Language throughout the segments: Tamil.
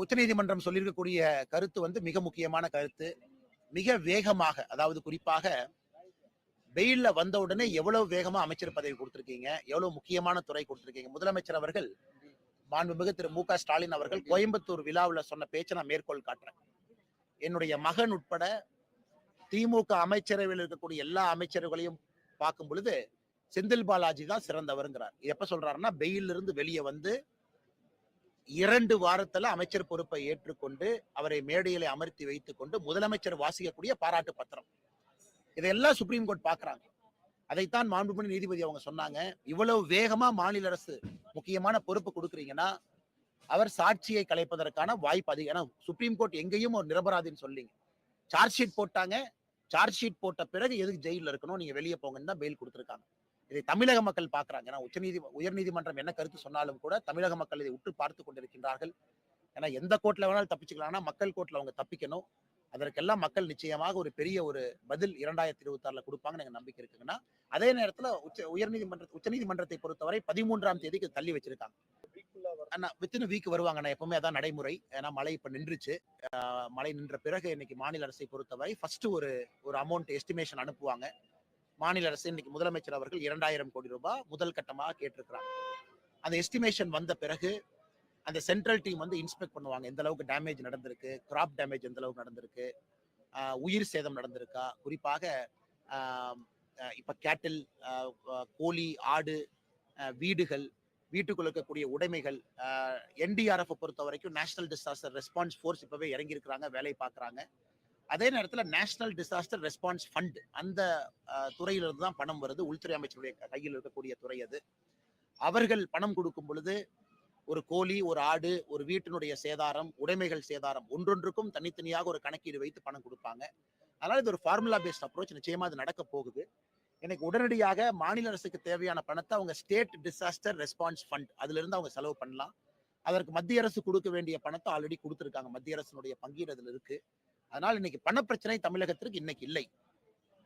உச்சநீதிமன்றம் சொல்லியிருக்கக்கூடிய கருத்து வந்து மிக முக்கியமான கருத்து. மிக வேகமாக அதாவது குறிப்பாக வெயில்ல வந்த உடனே எவ்வளவு வேகமா அமைச்சர் பதவி கொடுத்திருக்கீங்க எவ்வளவு முக்கியமான துறை கொடுத்திருக்கீங்க? முதலமைச்சர் அவர்கள் மாண்புமிகு திரு மு க ஸ்டாலின் அவர்கள் கோயம்புத்தூர் விழாவில் சொன்ன பேச்சை நான் மேற்கோள் காட்டுறேன். என்னுடைய மகன் உட்பட திமுக அமைச்சரவையில் இருக்கக்கூடிய எல்லா அமைச்சர்களையும் பார்க்கும் பொழுது செந்தில் பாலாஜி தான் சிறந்தவருங்கிறார். எப்ப சொல்றாருன்னா வெயிலிருந்து வெளியே வந்து இரண்டு வாரத்துல அமைச்சர் பொறுப்பை ஏற்றுக்கொண்டு அவரை மேடையில அமர்த்தி வைத்துக் கொண்டு முதலமைச்சர் வாசிக்கக்கூடிய பாராட்டு பத்திரம். இதையெல்லாம் சுப்ரீம் கோர்ட் பாக்குறாங்க அதைத்தான் மாண்புமணி நீதிபதி அவங்க சொன்னாங்க. இவ்வளவு வேகமா மாநில அரசு முக்கியமான பொறுப்பு கொடுக்குறீங்கன்னா அவர் சாட்சியை கலைப்பதற்கான வாய்ப்பு அதிகம். ஏன்னா சுப்ரீம் கோர்ட் எங்கேயும் ஒரு நிரபராதின்னு சொல்லிங்க. சார்ஜ் ஷீட் போட்டாங்க. சார்ஜ் ஷீட் போட்ட பிறகு எதுக்கு ஜெயில இருக்கணும்? நீங்க வெளியே போங்கன்னு தான் பெயில் கொடுத்துருக்காங்க. இதை தமிழக மக்கள் பார்க்கறாங்க. ஏன்னா உச்சநீதி உயர்நீதிமன்றம் என்ன கருத்து சொன்னாலும் கூட தமிழக மக்கள் இதை உற்று பார்த்து கொண்டிருக்கின்றார்கள். ஏன்னா எந்த கோர்ட்ல வேணாலும் தப்பிச்சுக்கலாம்னா மக்கள் கோர்ட்ல அவங்க தப்பிக்கணும். அதற்கெல்லாம் மக்கள் நிச்சயமாக ஒரு பெரிய ஒரு பதில் இரண்டாயிரத்தி இருபத்தி ஆறுல கொடுப்பாங்கன்னு எனக்கு நம்பிக்கை இருக்குங்கன்னா அதே நேரத்துல உச்ச உயர்நீதிமன்ற உச்சநீதிமன்றத்தை பொறுத்தவரை பதிமூன்றாம் தேதிக்கு தள்ளி வச்சிருக்காங்க. அண்ணா வித்தின் வீக் வருவாங்க. நான் எப்பவுமே அதான் நடைமுறை. ஏன்னா மழை இப்ப நின்றுச்சு. ஆஹ் மழை நின்ற பிறகு இன்னைக்கு மாநில அரசை பொறுத்தவரை ஃபர்ஸ்ட் ஒரு ஒரு அமௌண்ட் எஸ்டிமேஷன் அனுப்புவாங்க. மாநில அரசு இன்னைக்கு முதலமைச்சர் அவர்கள் இரண்டாயிரம் கோடி ரூபாய் முதல் கட்டமாக கேட்டிருக்கிறாங்க. அந்த எஸ்டிமேஷன் வந்த பிறகு அந்த சென்ட்ரல் டீம் வந்து இன்ஸ்பெக்ட் பண்ணுவாங்க. எந்த அளவுக்கு டேமேஜ் நடந்திருக்கு கிராப் டேமேஜ் எந்த அளவுக்கு நடந்திருக்கு ஆஹ் உயிர் சேதம் நடந்திருக்கா? குறிப்பாக ஆஹ் இப்ப கேட்டில் கோழி ஆடு வீடுகள் வீட்டுக்குள்ள இருக்கக்கூடிய உடைமைகள் என்டிஆர்எஃப் பொறுத்த வரைக்கும் நேஷனல் டிசாஸ்டர் ரெஸ்பான்ஸ் ஃபோர்ஸ் இப்பவே இறங்கியிருக்கிறாங்க வேலை பார்க்குறாங்க. அதே நேரத்தில் நேஷனல் டிசாஸ்டர் ரெஸ்பான்ஸ் ஃபண்ட் அந்த துறையிலிருந்து தான் பணம் வருது. உள்துறை அமைச்சருடைய கையில் இருக்கக்கூடிய துறை அது. அவர்கள் பணம் கொடுக்கும் பொழுது ஒரு கோழி ஒரு ஆடு ஒரு வீட்டினுடைய சேதாரம் உடைமைகள் சேதாரம் ஒன்றொன்றுக்கும் தனித்தனியாக ஒரு கணக்கீடு வைத்து பணம் கொடுப்பாங்க. அதனால இது ஒரு ஃபார்முலா பேஸ்ட் அப்ரோச் நிச்சயமா அது நடக்க போகுது. எனக்கு உடனடியாக மாநில அரசுக்கு தேவையான பணத்தை அவங்க ஸ்டேட் டிசாஸ்டர் ரெஸ்பான்ஸ் ஃபண்ட் அதுல இருந்து அவங்க செலவு பண்ணலாம். அதற்கு மத்திய அரசு கொடுக்க வேண்டிய பணத்தை ஆல்ரெடி கொடுத்துருக்காங்க. மத்திய அரசினுடைய பங்கீடு அதில் இருக்கு. அதனால் இன்னைக்கு பணப்பிரச்சனை தமிழகத்திற்கு இன்னைக்கு இல்லை.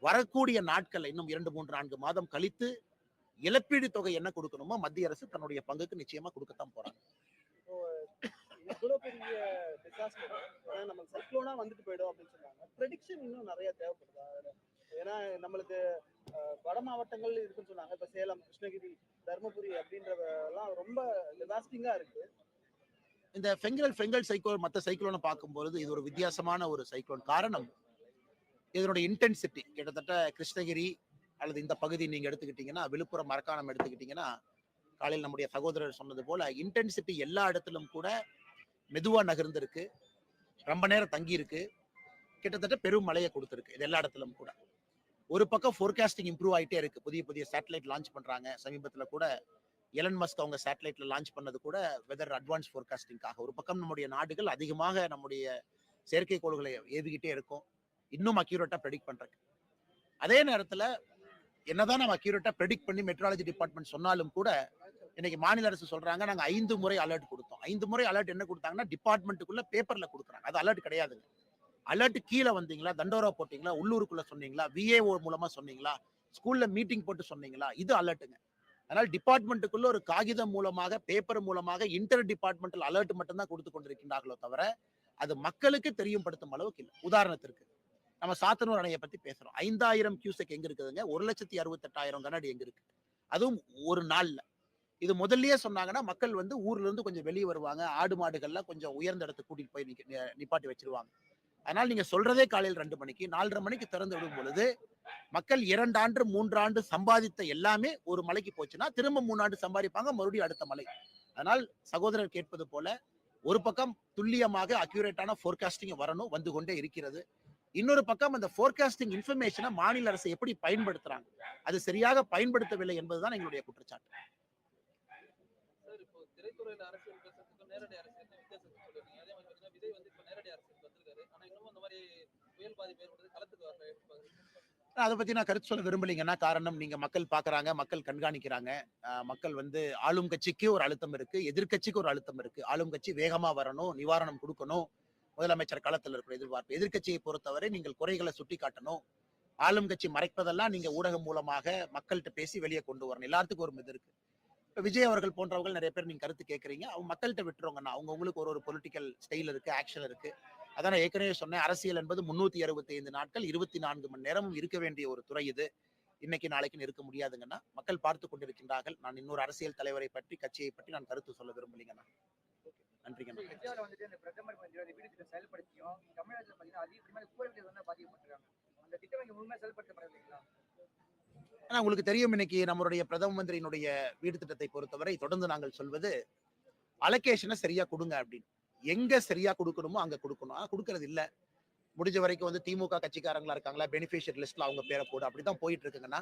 வரக்கூடிய நாட்கள்ல இன்னும் இரண்டு மூன்று நான்கு மாதம் கழித்து இழப்பீடு தொகை என்ன கொடுக்கணுமோ மத்திய அரசு தன்னுடைய பங்குக்கு நிச்சயமா கொடுக்கத்தான் போறாங்க. இவ்வளவு பெரிய டிசாஸ்டர் நம்ம சைக்ளோனா வந்துட்டு போயிடும் அப்படின்னு சொன்னாங்க. ப்ரெடிக்ஷன் இன்னும் நிறைய தேவைப்படுதா? அதுல? ஏன்னா நம்மளுக்கு வட மாவட்டங்கள் இருக்குன்னு சொன்னாங்க. இப்ப சேலம் கிருஷ்ணகிரி தருமபுரி அப்படின்றதெல்லாம் ரொம்ப டிசாஸ்டிங்கா இருக்கு. இந்த ஃபெங்கல் ஃபெங்கல் சைக்ளோன் மற்ற சைக்ளோனை பார்க்கும்பொழுது இது ஒரு வித்தியாசமான ஒரு சைக்ளோன் காரணம். இதனுடைய இன்டென்சிட்டி கிட்டத்தட்ட கிருஷ்ணகிரி அல்லது இந்த பகுதி நீங்கள் எடுத்துக்கிட்டீங்கன்னா விழுப்புரம் மரக்காணம் எடுத்துக்கிட்டீங்கன்னா காலையில் நம்முடைய சகோதரர் சொன்னது போல இன்டென்சிட்டி எல்லா இடத்திலும் கூட மெதுவாக நகர்ந்திருக்கு. ரொம்ப நேரம் தங்கியிருக்கு. கிட்டத்தட்ட பெரும் மழையை கொடுத்துருக்கு இது எல்லா இடத்திலும் கூட. ஒரு பக்கம் ஃபோர்காஸ்டிங் இம்ப்ரூவ் ஆகிட்டே இருக்கு. புதிய புதிய சேட்டலைட் லான்ச் பண்ணுறாங்க சமீபத்தில் கூட எலன் மஸ்க் அவங்க சேட்டலைட்ல லான்ச் பண்ணது கூட வெதர் அட்வான்ஸ் ஃபோர்காஸ்டிங்காக ஒரு பக்கம் நம்முடைய நாடுகள் அதிகமாக நம்முடைய செயற்கைக்கோள்களை ஏவிக்கிட்டே இருக்கும். இன்னும் அக்யூரேட்டா ப்ரெடிக்ட் பண்றதுக்கு. அதே நேரத்துல என்னதான் நம்ம அக்யூரேட்டா ப்ரெடிக்ட் பண்ணி மெட்ராலஜி டிபார்ட்மெண்ட் சொன்னாலும் கூட இன்னைக்கு மாநில அரசு சொல்றாங்க நாங்க ஐந்து முறை அலர்ட் கொடுத்தோம். ஐந்து முறை அலர்ட் என்ன கொடுத்தாங்கன்னா டிபார்ட்மெண்ட்டுக்குள்ள பேப்பர்ல கொடுக்குறாங்க. அது அலர்ட் கிடையாதுங்க. அலர்ட் கீழே வந்தீங்களா தண்டோரா போட்டீங்களா உள்ளூருக்குள்ள சொன்னீங்களா விஏஓ மூலமா சொன்னீங்களா ஸ்கூல்ல மீட்டிங் போட்டு சொன்னீங்களா இது அலர்ட்டுங்க அதனால் டிபார்ட்மெண்ட்டுக்குள்ள ஒரு காகிதம் மூலமாக பேப்பர் மூலமாக இன்டர் டிபார்ட்மெண்டல் அலர்ட் மட்டும்தான் கொடுத்து கொண்டிருக்கின்றார்களோ தவிர அது மக்களுக்கு தெரியும் படுத்தும் அளவுக்கு இல்லை. உதாரணத்திற்கு நம்ம சாத்தனூர் அணையை பத்தி பேசுறோம். ஐந்தாயிரம் கியூசெக் எங்க இருக்குதுங்க? ஒரு லட்சத்தி அறுபத்தெட்டாயிரம் கனடி எங்க இருக்கு? அதுவும் ஒரு நாள்ல. இது முதல்லயே சொன்னாங்கன்னா மக்கள் வந்து ஊர்ல இருந்து கொஞ்சம் வெளியே வருவாங்க. ஆடு மாடுகள்லாம் கொஞ்சம் உயர்ந்த இடத்துக்கு கூட்டிட்டு போய் நி- நிப்பாட்டி வச்சிருவாங்க. அதனால நீங்க சொல்றதே காலையில் ரெண்டு மணிக்கு நாலரை மணிக்கு திறந்து விடும் பொழுது மக்கள் இரண்டாண்டு மூன்றாண்டு சம்பாதித்த எல்லாமே ஒரு மலைக்கு போச்சுன்னா திரும்ப மூணாண்டு சம்பாதிப்பாங்க மறுபடியும் அடுத்த மலை. அதனால் சகோதரர் கேட்பது போல ஒரு பக்கம் துல்லியமாக அக்யூரேட்டான ஃபோர்காஸ்டிங் வரணும் வந்து கொண்டே இருக்கிறது. இன்னொரு பக்கம் அந்த ஃபோர்காஸ்டிங் இன்ஃபர்மேஷனை மாநில அரசு எப்படி பயன்படுத்துறாங்க? அது சரியாக பயன்படுத்தவில்லை என்பதுதான் எங்களுடைய குற்றச்சாட்டு. அரசியல் வந்திருக்காரு. ஆனா இன்னமும் மாதிரி புயல் பாதிப்பு ஏற்படுறது களத்துக்கு வரல அதை பத்தி நான் கருத்து சொல்ல விரும்பலைங்கன்னா காரணம்? நீங்க மக்கள் பாக்குறாங்க மக்கள் கண்காணிக்கிறாங்க. மக்கள் வந்து ஆளும் கட்சிக்கு ஒரு அழுத்தம் இருக்கு எதிர்க்கட்சிக்கு ஒரு அழுத்தம் இருக்கு. ஆளும் கட்சி வேகமா வரணும் நிவாரணம் கொடுக்கணும். முதலமைச்சர் களத்தில் இருக்கிற எதிர்பார்ப்பு. எதிர்க்கட்சியை பொறுத்தவரை நீங்கள் குறைகளை சுட்டி காட்டணும் ஆளும் கட்சி மறைப்பதெல்லாம் நீங்க ஊடகம் மூலமாக மக்கள்கிட்ட பேசி வெளியே கொண்டு வரணும். எல்லாத்துக்கும் ஒரு இது இருக்கு. இப்ப விஜய் அவர்கள் போன்றவர்கள் நிறைய பேர் நீங்க கருத்து கேட்கறீங்க அவங்க மக்கள்கிட்ட விட்டுருவாங்கண்ணா அவங்க உங்களுக்கு ஒரு ஒரு பொலிட்டிக்கல் ஸ்டைல் இருக்கு ஆக்ஷன் இருக்கு. அதான் ஏற்கனவே சொன்னேன் அரசியல் என்பது முன்னூத்தி அறுபத்தி ஐந்து நாட்கள் இருபத்தி நான்கு மணி நேரமும் இருக்க வேண்டிய ஒரு துறை இது. இன்னைக்கு நாளைக்குன்னு இருக்க முடியாதுங்கன்னா மக்கள் பார்த்து கொண்டிருக்கின்றார்கள். நான் இன்னொரு அரசியல் தலைவரை பற்றி கட்சியை பற்றி நான் கருத்து சொல்ல விரும்பலைங்கண்ணா நன்றிங்கண்ணா ஆனா உங்களுக்கு தெரியும் இன்னைக்கு நம்மளுடைய பிரதம மந்திரியினுடைய வீடு திட்டத்தை பொறுத்தவரை தொடர்ந்து நாங்கள் சொல்வது அலோகேஷனை சரியா கொடுங்க அப்படின்னு. எங்க சரியா கொடுக்கணுமோ அங்க கொடுக்கணும். ஆனா கொடுக்கறது இல்ல முடிஞ்ச வரைக்கும் வந்து திமுக கட்சிக்காரங்களா இருக்காங்களா பெனிஃபிஷியர் லிஸ்ட்ல அவங்க பேரை போடு. அப்படிதான் போயிட்டு இருக்குங்கன்னா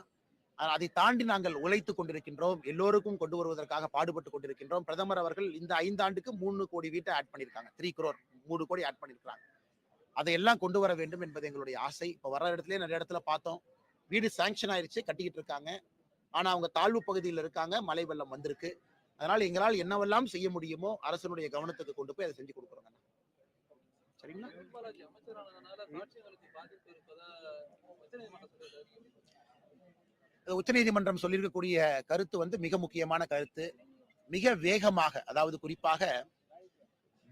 அதை தாண்டி நாங்கள் உழைத்து கொண்டிருக்கின்றோம். எல்லோருக்கும் கொண்டு வருவதற்காக பாடுபட்டு கொண்டிருக்கின்றோம். பிரதமர் அவர்கள் இந்த ஐந்தாண்டுக்கு மூணு கோடி வீட்டை ஆட் பண்ணியிருக்காங்க. த்ரீ குரோர் மூணு கோடி ஆட் பண்ணியிருக்காங்க அதையெல்லாம் கொண்டு வர வேண்டும் என்பது எங்களுடைய ஆசை. இப்போ வர இடத்துல நிறைய இடத்துல பார்த்தோம். வீடு சாங்ஷன் ஆயிருச்சு கட்டிக்கிட்டு இருக்காங்க. ஆனா அவங்க தாழ்வு பகுதியில் இருக்காங்க. மழை வெள்ளம் வந்திருக்கு. அதனால எங்களால் என்னவெல்லாம் செய்ய முடியுமோ அரசனுடைய கவனத்துக்கு கொண்டு போய் அதை செஞ்சு கொடுக்குறோங்க சரிங்களா? உச்சநீதிமன்றம் சொல்லியிருக்கக்கூடிய கருத்து வந்து மிக முக்கியமான கருத்து. மிக வேகமாக அதாவது குறிப்பாக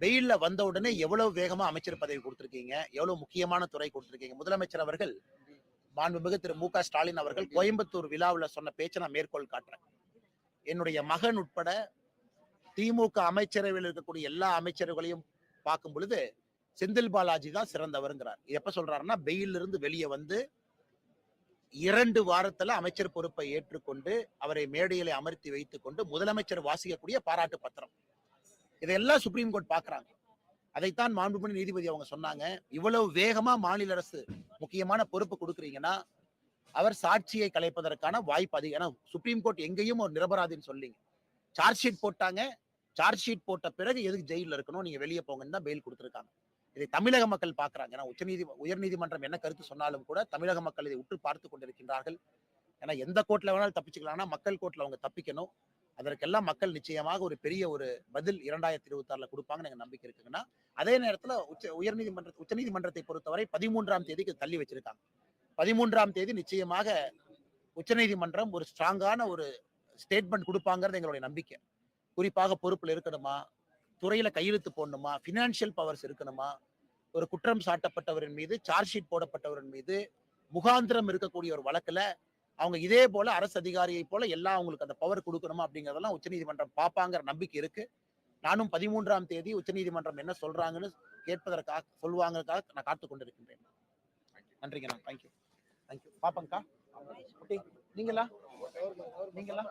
வெயில்ல வந்த உடனே எவ்வளவு வேகமா அமைச்சர் பதவி கொடுத்திருக்கீங்க எவ்வளவு முக்கியமான துறை கொடுத்திருக்கீங்க? முதலமைச்சர் அவர்கள் மாண்புமிகு திரு மு க ஸ்டாலின் அவர்கள் கோயம்புத்தூர் விழாவில் சொன்ன பேச்சை நான் மேற்கோள் காட்டுறேன். என்னுடைய மகன் உட்பட திமுக அமைச்சரவையில் இருக்கக்கூடிய எல்லா அமைச்சர்களையும் பார்க்கும் பொழுது செந்தில் பாலாஜி தான் சிறந்தவருங்கிறார். எப்ப சொல்றாருன்னா வெயில்ல இருந்து வெளியே வந்து இரண்டு வாரத்துல அமைச்சர் பொறுப்பை ஏற்றுக்கொண்டு அவரை மேடையில அமர்த்தி வைத்துக் கொண்டு முதலமைச்சர் வாசிக்கக்கூடிய பாராட்டு பத்திரம். இதையெல்லாம் சுப்ரீம் கோர்ட் பாக்குறாங்க அதைத்தான் மாண்புமணி நீதிபதி அவங்க சொன்னாங்க. இவ்வளவு வேகமா மாநில அரசு முக்கியமான பொறுப்பு கொடுக்குறீங்கன்னா அவர் சாட்சியை கலைப்பதற்கான வாய்ப்பு அதிகம். ஏன்னா சுப்ரீம் கோர்ட் எங்கேயும் ஒரு நிரபராதின்னு சொல்லிங்க சார்ஜ் ஷீட் போட்டாங்க. சார்ஜ் ஷீட் போட்ட பிறகு எதுக்கு ஜெயிலில் இருக்கணும்? நீங்க வெளியே போங்கன்னு தான் பெயில் கொடுத்துருக்காங்க. இதை தமிழக மக்கள் பார்க்குறாங்க. ஏன்னா உச்சநீதி உயர்நீதிமன்றம் என்ன கருத்து சொன்னாலும் கூட தமிழக மக்கள் இதை உற்று பார்த்து கொண்டிருக்கின்றார்கள். ஏன்னா எந்த கோர்ட்ல வேணாலும் தப்பிச்சுக்கலாம்னா மக்கள் கோர்ட்ல அவங்க தப்பிக்கணும். அதற்கெல்லாம் மக்கள் நிச்சயமாக ஒரு பெரிய ஒரு பதில் இரண்டாயிரத்தி இருபத்தி ஆறுல கொடுப்பாங்கன்னு எனக்கு நம்பிக்கை இருக்குங்கன்னா அதே நேரத்துல உச்ச உயர்நீதிமன்ற உச்சநீதிமன்றத்தை பொறுத்தவரை பதிமூன்றாம் தேதிக்கு தள்ளி வச்சிருக்காங்க. பதிமூன்றாம் தேதி நிச்சயமாக உச்சநீதிமன்றம் ஒரு ஸ்ட்ராங்கான ஒரு ஸ்டேட்மெண்ட் கொடுப்பாங்கிறது எங்களுடைய நம்பிக்கை. குறிப்பாக பொறுப்புல இருக்கணுமா? துறையில கையெழுத்து போடணுமா? பினான்சியல் பவர்ஸ் இருக்கணுமா? ஒரு குற்றம் சாட்டப்பட்டவரின் மீது சார்ஜ் ஷீட் போடப்பட்டவரின் மீது முகாந்திரம் இருக்கக்கூடிய ஒரு வழக்குல அவங்க இதே போல அரசு அதிகாரியை போல எல்லாம் அவங்களுக்கு அந்த பவர் கொடுக்கணுமா அப்படிங்கறதெல்லாம் உச்சநீதிமன்றம் பார்ப்பாங்கிற நம்பிக்கை இருக்கு. நானும் பதிமூன்றாம் தேதி உச்சநீதிமன்றம் என்ன சொல்றாங்கன்னு கேட்பதற்காக சொல்லுவாங்கக்காக நான் காத்து கொண்டிருக்கின்றேன் நன்றிங்கண்ணா தேங்க்யூ தேங்க்யூ பாப்பங்கக்கா குட்டி நீங்களா? நீங்களா?